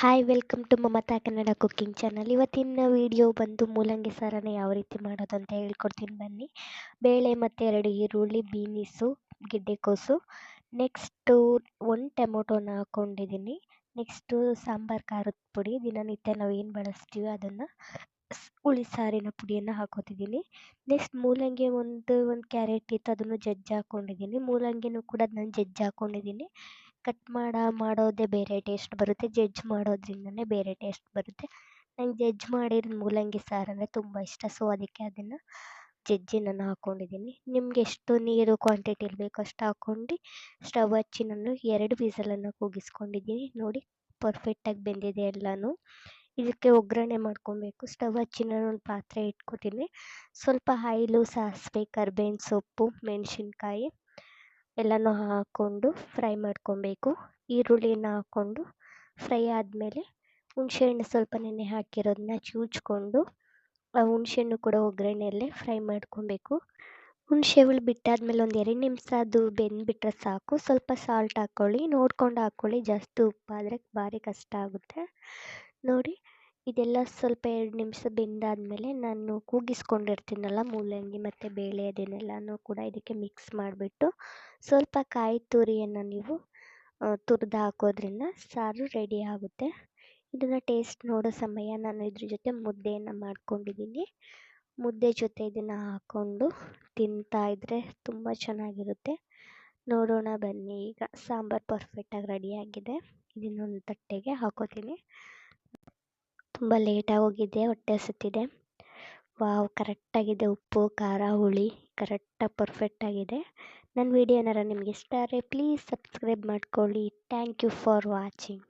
Hi welcome to Mamata Kannada cooking channel ಇವತ್ತಿನ video ಬಂದು ಮೂಲಂಗಿ ಸಾರನ್ನು ಯಾವ ರೀತಿ ಮಾಡೋದು ಅಂತ ಹೇಳ್ಕೊಡ್ತೀನಿ ಬನ್ನಿ. ಬೇಳೆ ಮತ್ತು ಎರಡು ಈರುಳ್ಳಿ, ಬೀನಿಸು ಗಿಡ್ಡೆಕೋಸು ನೆಕ್ಸ್ಟು ಒಂದು ಟೊಮೊಟೊನ ಹಾಕ್ಕೊಂಡಿದ್ದೀನಿ ನೆಕ್ಸ್ಟು ಸಾಂಬಾರು ಖಾರದ ಪುಡಿ. ದಿನನಿತ್ಯ ನಾವು ಏನು ಬಳಸ್ತೀವಿ ಅದನ್ನು ಹುಳಿ ಸಾರಿನ ಪುಡಿಯನ್ನು ಹಾಕೋತಿದ್ದೀನಿ. ನೆಕ್ಸ್ಟ್ ಮೂಲಂಗಿ ಒಂದು ಒಂದು ಕ್ಯಾರೆಟ್ ಇತ್ತು, ಅದನ್ನು ಜಜ್ಜಿ ಹಾಕ್ಕೊಂಡಿದ್ದೀನಿ ಮೂಲಂಗಿನೂ ಕೂಡ ನಾನು ಜಜ್ಜಿ ಹಾಕ್ಕೊಂಡಿದ್ದೀನಿ ಕಟ್ ಮಾಡ, ಮಾಡೋದೇ ಬೇರೆ ಟೇಸ್ಟ್ ಬರುತ್ತೆ. ಜಜ್ ಮಾಡೋದ್ರಿಂದಲೇ ಬೇರೆ ಟೇಸ್ಟ್ ಬರುತ್ತೆ. ನಂಗೆ ಜಜ್ ಮಾಡಿರೋ ಮೂಲಂಗಿ ಸಾರು ಅಂದರೆ ತುಂಬ ಇಷ್ಟ. ಸೊ ಅದಕ್ಕೆ ಅದನ್ನು ಜಜ್ಜಿ ನಾನು ಹಾಕ್ಕೊಂಡಿದ್ದೀನಿ ನಿಮ್ಗೆ ಎಷ್ಟು ನೀರು ಕ್ವಾಂಟಿಟಿಲಿ ಬೇಕೋ ಅಷ್ಟು ಹಾಕ್ಕೊಂಡು ಸ್ಟವ್ ಹಚ್ಚಿ ನಾನು ಎರಡು ವೀಸಲನ್ನು ಕೂಗಿಸ್ಕೊಂಡಿದ್ದೀನಿ ನೋಡಿ ಪರ್ಫೆಕ್ಟಾಗಿ ಬೆಂದಿದೆ ಎಲ್ಲನೂ. ಇದಕ್ಕೆ ಒಗ್ಗರಣೆ ಮಾಡ್ಕೊಬೇಕು. ಸ್ಟವ್ ಹಚ್ಚಿ ನಾನು ಒಂದು ಪಾತ್ರೆ ಇಟ್ಕೊತೀನಿ. ಸ್ವಲ್ಪ ಆಯಿಲು ಸಾಸಿವೆ, ಕರ್ಬೇವಿನ ಸೊಪ್ಪು, ಮೆಣಸಿನ್ಕಾಯಿ ಎಲ್ಲನೂ ಹಾಕ್ಕೊಂಡು ಫ್ರೈ ಮಾಡ್ಕೊಬೇಕು. ಈರುಳ್ಳಿನ ಹಾಕ್ಕೊಂಡು ಫ್ರೈ ಆದಮೇಲೆ ಹುಣ್ಸೆಹಣ್ಣು ಸ್ವಲ್ಪ ನೆನೆ ಹಾಕಿರೋದನ್ನ ಚೂಚ್ಕೊಂಡು ಆ ಹುಣ್ಸೆಹಣ್ಣು ಕೂಡ ಒಗ್ಗರಣೆಯಲ್ಲೇ ಫ್ರೈ ಮಾಡ್ಕೊಬೇಕು. ಹುಣಸೆ ಹುಳಿ ಬಿಟ್ಟಾದ್ಮೇಲೆ ಒಂದು ಎರಡು ನಿಮಿಷ ಅದು ಬೆಂದುಬಿಟ್ರೆ ಸಾಕು. ಸ್ವಲ್ಪ ಸಾಲ್ಟ್ ಹಾಕ್ಕೊಳ್ಳಿ ನೋಡ್ಕೊಂಡು ಹಾಕ್ಕೊಳ್ಳಿ ಜಾಸ್ತಿ ಉಪ್ಪಾದರೆ ಭಾರಿ ಕಷ್ಟ ಆಗುತ್ತೆ. ನೋಡಿ ಇದೆಲ್ಲ ಸ್ವಲ್ಪ ಎರಡು ನಿಮಿಷ ಬೆಂದಾದಮೇಲೆ ನಾನು ಕೂಗಿಸ್ಕೊಂಡಿರ್ತೀನಲ್ಲ ಮೂಲಂಗಿ ಮತ್ತು ಬೇಳೆ ಅದನ್ನೆಲ್ಲನೂ ಕೂಡ ಇದಕ್ಕೆ ಮಿಕ್ಸ್ ಮಾಡಿಬಿಟ್ಟು ಸ್ವಲ್ಪ ಕಾಯಿ ತುರಿಯನ್ನು ನೀವು ತುರಿದು ಹಾಕೋದ್ರಿಂದ ಸಾರು ರೆಡಿ ಆಗುತ್ತೆ. ಇದನ್ನು ಟೇಸ್ಟ್ ನೋಡೋ ಸಮಯ ನಾನು ಇದ್ರ ಜೊತೆ ಮುದ್ದೆಯನ್ನು ಮಾಡ್ಕೊಂಡಿದ್ದೀನಿ. ಮುದ್ದೆ ಜೊತೆ ಇದನ್ನು ಹಾಕ್ಕೊಂಡು ತಿಂತಾಯಿದ್ರೆ ತುಂಬ ಚೆನ್ನಾಗಿರುತ್ತೆ. ನೋಡೋಣ ಬನ್ನಿ. ಈಗ ಸಾಂಬಾರು ಪರ್ಫೆಕ್ಟಾಗಿ ರೆಡಿಯಾಗಿದೆ ಇದನ್ನೊಂದು ತಟ್ಟೆಗೆ ಹಾಕೋತೀನಿ. ತುಂಬ ಲೇಟಾಗಿ ಹೋಗಿದೆ ಹೊಟ್ಟೆ ಹಸುತ್ತಿದೆ ವಾವ್ ಕರೆಕ್ಟಾಗಿದೆ ಉಪ್ಪು, ಖಾರ, ಹುಳಿ ಕರೆಕ್ಟಾಗಿ ಪರ್ಫೆಕ್ಟಾಗಿದೆ ನನ್ನ ವೀಡಿಯೋ ಏನಾರ ನಿಮ್ಗೆ ಇಷ್ಟ ಆದರೆ ಪ್ಲೀಸ್ ಸಬ್ಸ್ಕ್ರೈಬ್ ಮಾಡ್ಕೊಳ್ಳಿ. Thank you for watching